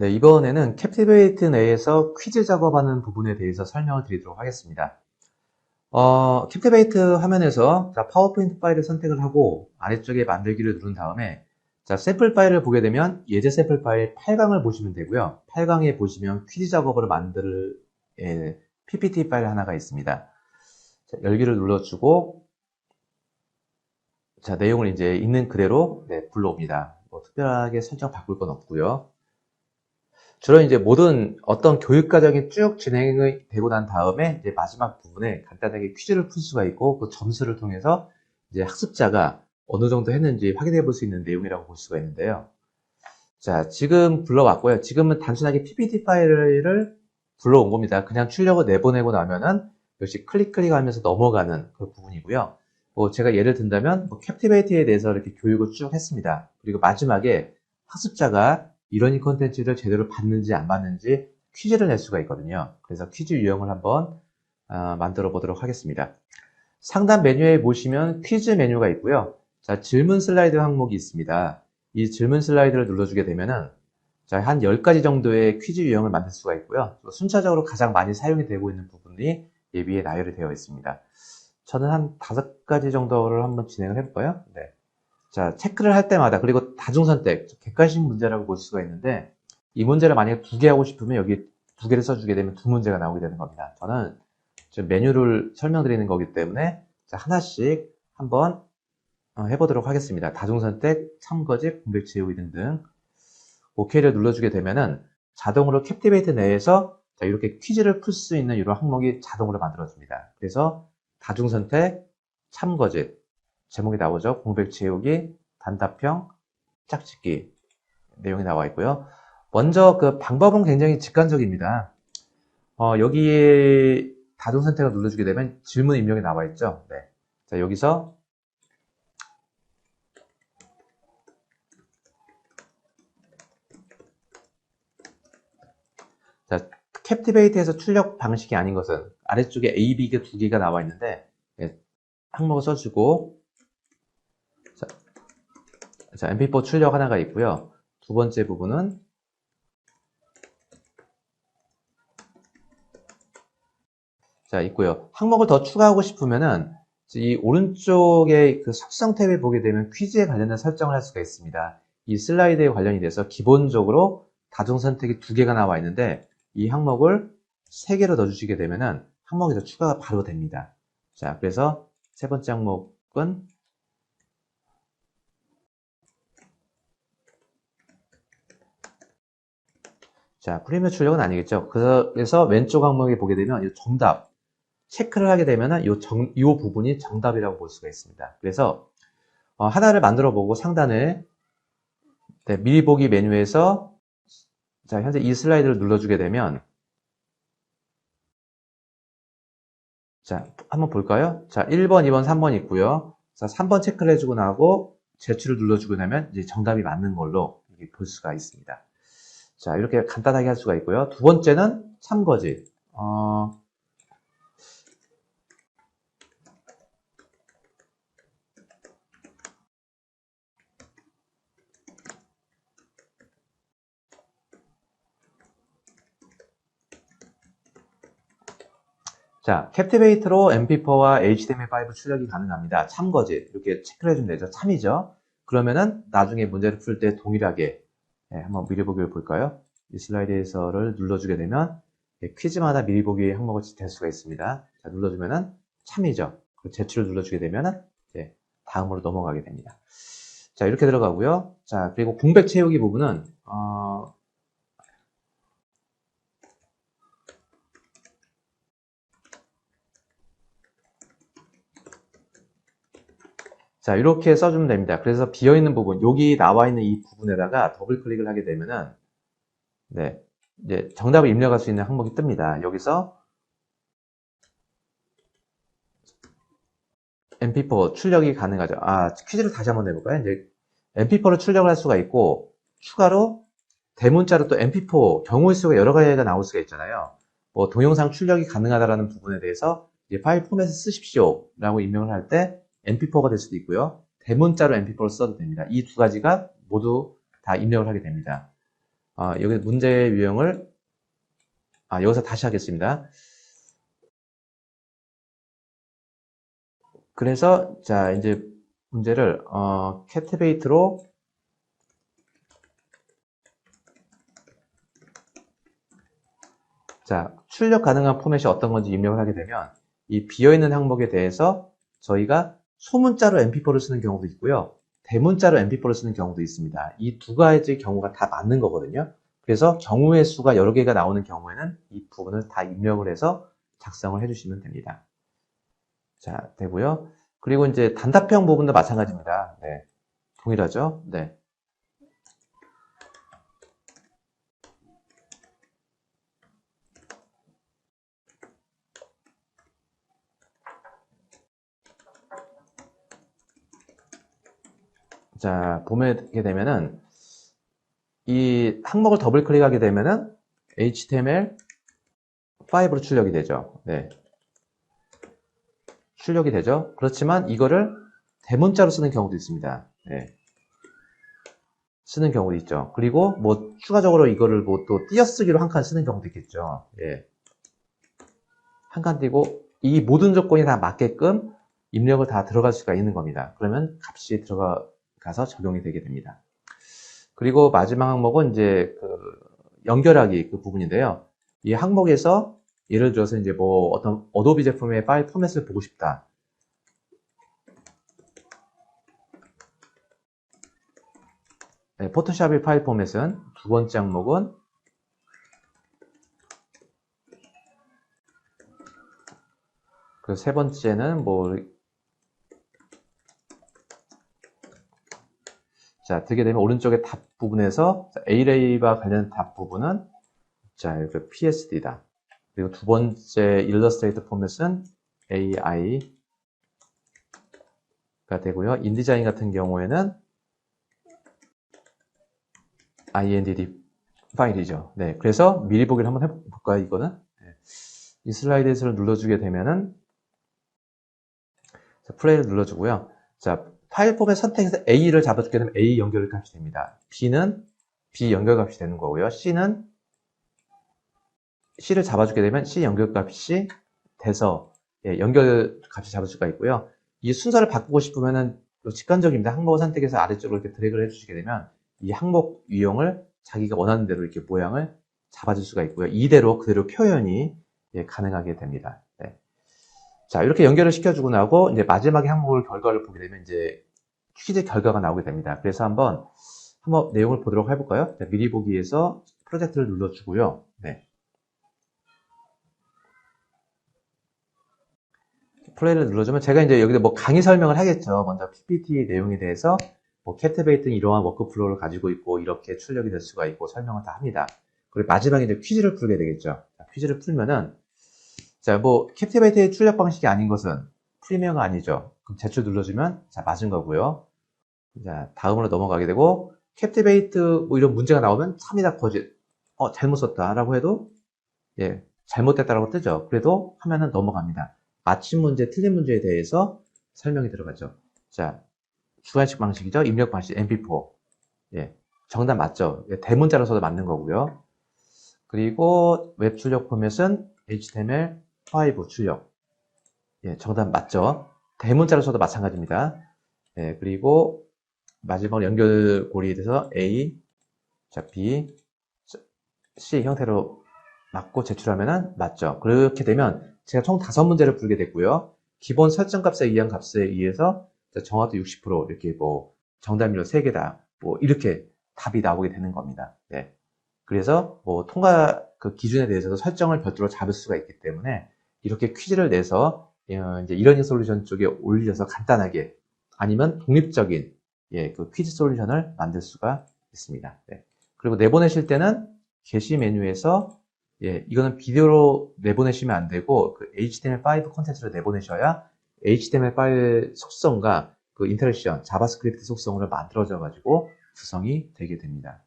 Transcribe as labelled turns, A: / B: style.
A: 네, 이번에는 캡티베이트 내에서 퀴즈 작업하는 부분에 대해서 설명을 드리도록 하겠습니다. 어, 캡티베이트 화면에서 자, 파워포인트 파일을 선택을 하고 아래쪽에 만들기를 누른 다음에 자, 샘플 파일을 보게 되면 예제 샘플 파일 8강을 보시면 되고요. 8강에 보시면 퀴즈 작업을 만들 예, PPT 파일 하나가 있습니다. 자, 열기를 눌러주고 자, 내용을 이제 있는 그대로 네, 불러옵니다. 뭐 특별하게 설정 바꿀 건 없고요. 주로 이제 모든 어떤 교육 과정이 쭉 진행이 되고 난 다음에 이제 마지막 부분에 간단하게 퀴즈를 풀 수가 있고 그 점수를 통해서 이제 학습자가 어느 정도 했는지 확인해 볼 수 있는 내용이라고 볼 수가 있는데요. 자, 지금 불러왔고요. 지금은 단순하게 PPT 파일을 불러온 겁니다. 그냥 출력을 내보내고 나면은 역시 클릭 클릭 하면서 넘어가는 그 부분이고요. 뭐 제가 예를 든다면 뭐 캡티베이트에 대해서 이렇게 교육을 쭉 했습니다. 그리고 마지막에 학습자가 이러니 콘텐츠를 제대로 받는지 안 받는지 퀴즈를 낼 수가 있거든요. 그래서 퀴즈 유형을 한번 어, 만들어 보도록 하겠습니다. 상단 메뉴에 보시면 퀴즈 메뉴가 있고요. 자, 질문 슬라이드 항목이 있습니다. 이 질문 슬라이드를 눌러주게 되면은 자, 한 10가지 정도의 퀴즈 유형을 만들 수가 있고요. 순차적으로 가장 많이 사용이 되고 있는 부분이 예비에 나열이 되어 있습니다. 저는 한 5가지 정도를 한번 진행을 해볼까요? 네. 자, 체크를 할 때마다, 그리고 다중선택, 객관식 문제라고 볼 수가 있는데, 이 문제를 만약에 두 개 하고 싶으면 여기 두 개를 써주게 되면 두 문제가 나오게 되는 겁니다. 저는 지금 메뉴를 설명드리는 거기 때문에 자, 하나씩 한번 어, 해보도록 하겠습니다. 다중선택, 참거짓, 공백 채우기 등등. OK를 눌러주게 되면은 자동으로 캡티베이트 내에서 자, 이렇게 퀴즈를 풀 수 있는 이런 항목이 자동으로 만들어집니다. 그래서 다중선택, 참거짓, 제목이 나오죠. 공백 채우기, 단답형, 짝짓기 내용이 나와 있고요. 먼저 그 방법은 굉장히 직관적입니다. 어, 여기에 다중 선택을 눌러주게 되면 질문 입력이 나와 있죠. 네. 자, 여기서 자, 캡티베이트에서 출력 방식이 아닌 것은 아래쪽에 A, B가 두 개가 나와 있는데 네, 항목을 써주고 자, 자, MP4 출력 하나가 있고요. 두 번째 부분은 자, 있고요. 항목을 더 추가하고 싶으면은 이 오른쪽에 그 속성 탭에 보게 되면 퀴즈에 관련된 설정을 할 수가 있습니다. 이 슬라이드에 관련이 돼서 기본적으로 다중 선택이 두 개가 나와 있는데 이 항목을 세 개로 넣어주시게 되면은 항목이 더 추가가 바로 됩니다. 자, 그래서 세 번째 항목은 자, 프리미어 출력은 아니겠죠. 그래서 왼쪽 항목에 보게 되면 이 정답 체크를 하게 되면 이, 부분이 정답이라고 볼 수가 있습니다. 그래서 어, 하나를 만들어 보고 상단에 네, 미리 보기 메뉴에서 자, 현재 이 슬라이드를 눌러주게 되면 자, 한번 볼까요? 자, 1번, 2번, 3번 있고요. 자, 3번 체크를 해주고 나고 제출을 눌러주고 나면 이제 정답이 맞는 걸로 볼 수가 있습니다. 자, 이렇게 간단하게 할 수가 있고요. 두 번째는 참거짓. 어, 자, 캡티베이트로 MP4와 HTML5 출력이 가능합니다. 참거짓. 이렇게 체크를 해주면 되죠. 참이죠. 그러면은 나중에 문제를 풀 때 동일하게 네, 한번 미리 보기를 볼까요? 이 슬라이드에서를 눌러주게 되면 네, 퀴즈마다 미리 보기 항목을 될 수가 있습니다. 자, 눌러주면은 참이죠. 제출을 눌러주게 되면은 네, 다음으로 넘어가게 됩니다. 자, 이렇게 들어가고요. 자, 그리고 공백 채우기 부분은 어, 자, 이렇게 써주면 됩니다. 그래서 비어있는 부분, 여기 나와 있는 이 부분에다가 더블 클릭을 하게 되면은, 네, 이제 정답을 입력할 수 있는 항목이 뜹니다. 여기서 MP4 출력이 가능하죠. 아, 퀴즈를 다시 한번 내볼까요? 이제 MP4로 출력을 할 수가 있고, 추가로 대문자로 또 MP4 경우의 수가 여러 가지가 나올 수가 있잖아요. 뭐 동영상 출력이 가능하다라는 부분에 대해서 파일 포맷을 쓰십시오 라고 입력을 할 때 MP4가 될 수도 있고요. 대문자로 MP4를 써도 됩니다. 이 두 가지가 모두 다 입력을 하게 됩니다. 아, 여기 문제 유형을 아, 여기서 다시 하겠습니다. 그래서 자 이제 문제를 어, 캐티베이트로 자 출력 가능한 포맷이 어떤 건지 입력을 하게 되면 이 비어있는 항목에 대해서 저희가 소문자로 MP4를 쓰는 경우도 있고요. 대문자로 MP4를 쓰는 경우도 있습니다. 이 두 가지 경우가 다 맞는 거거든요. 그래서 경우의 수가 여러 개가 나오는 경우에는 이 부분을 다 입력을 해서 작성을 해주시면 됩니다. 자, 되고요. 그리고 이제 단답형 부분도 마찬가지입니다. 네. 동일하죠? 네. 자, 보게 되면은 이 항목을 더블 클릭하게 되면은 HTML5로 출력이 되죠. 네. 출력이 되죠. 그렇지만 이거를 대문자로 쓰는 경우도 있습니다. 네. 쓰는 경우도 있죠. 그리고 뭐 추가적으로 이거를 뭐 또 띄어쓰기로 한 칸 쓰는 경우도 있겠죠. 예. 한 칸 띄고 이 모든 조건이 다 맞게끔 입력을 다 들어갈 수가 있는 겁니다. 그러면 값이 들어가 서 적용이 되게 됩니다. 그리고 마지막 항목은 이제 그 연결하기 그 부분인데요. 이 항목에서 예를 들어서 이제 뭐 어떤 어도비 제품의 파일 포맷을 보고 싶다. 네, 포토샵의 파일 포맷은 두 번째 항목은 그 세 번째는 뭐 자, 되게 되면 오른쪽에 답 부분에서 A레이와 관련 답 부분은 자, 이렇게 PSD다. 그리고 두 번째 일러스트레이터 포맷은 AI가 되고요. 인디자인 같은 경우에는 INDD 파일이죠. 네, 그래서 미리 보기를 한번 해볼까요, 이거는? 네. 이 슬라이드에서 눌러주게 되면은 자, 플레이를 눌러주고요. 자, 파일 포맷 선택해서 A를 잡아주게 되면 A 연결 값이 됩니다. B는 B 연결 값이 되는 거고요. C는 C를 잡아주게 되면 C 연결 값이 돼서 예, 연결 값이 잡을 수가 있고요. 이 순서를 바꾸고 싶으면은 직관적입니다. 항목을 선택해서 아래쪽으로 이렇게 드래그를 해주시게 되면 이 항목 유형을 자기가 원하는 대로 이렇게 모양을 잡아줄 수가 있고요. 이대로 그대로 표현이 예, 가능하게 됩니다. 네. 자, 이렇게 연결을 시켜주고 나고, 이제 마지막에 항목을 결과를 보게 되면 이제 퀴즈 결과가 나오게 됩니다. 그래서 한번, 한번 내용을 보도록 해볼까요? 자, 미리 보기에서 프로젝트를 눌러주고요. 네. 플레이를 눌러주면 제가 이제 여기다 뭐 강의 설명을 하겠죠. 먼저 PPT 내용에 대해서 뭐 캐트베이트는 이러한 워크플로우를 가지고 있고 이렇게 출력이 될 수가 있고 설명을 다 합니다. 그리고 마지막에 이제 퀴즈를 풀게 되겠죠. 자, 퀴즈를 풀면은 자, 뭐 캡티베이트의 출력 방식이 아닌 것은 프리미어가 아니죠. 그럼 제출 눌러주면 자 맞은 거고요. 자 다음으로 넘어가게 되고 캡티베이트 뭐 이런 문제가 나오면 참이다 거짓 어 잘못 썼다라고 해도 예 잘못됐다라고 뜨죠. 그래도 하면은 넘어갑니다. 맞힌 문제, 틀린 문제에 대해서 설명이 들어가죠. 자 주관식 방식이죠. 입력 방식 MP4 예 정답 맞죠. 예, 대문자로 써도 맞는 거고요. 그리고 웹 출력 포맷은 HTML 5 출력. 예, 정답 맞죠? 대문자로 써도 마찬가지입니다. 예, 그리고 마지막 연결고리에 대해서 A, 자, B, C 형태로 맞고 제출하면 맞죠. 그렇게 되면 제가 총 다섯 문제를 풀게 됐고요. 기본 설정 값에 의한 값에 의해서 정확도 60% 이렇게 뭐 정답률 3개 다. 뭐 이렇게 답이 나오게 되는 겁니다. 네. 그래서 뭐 통과 그 기준에 대해서도 설정을 별도로 잡을 수가 있기 때문에 이렇게 퀴즈를 내서 어, 이제 이러닝 솔루션 쪽에 올려서 간단하게 아니면 독립적인 예, 그 퀴즈 솔루션을 만들 수가 있습니다. 네. 그리고 내보내실 때는 게시 메뉴에서 예, 이거는 비디오로 내보내시면 안 되고 그 HTML5 콘텐츠로 내보내셔야 HTML 파일 속성과 그 인터랙션, 자바스크립트 속성으로 만들어져 가지고 구성이 되게 됩니다.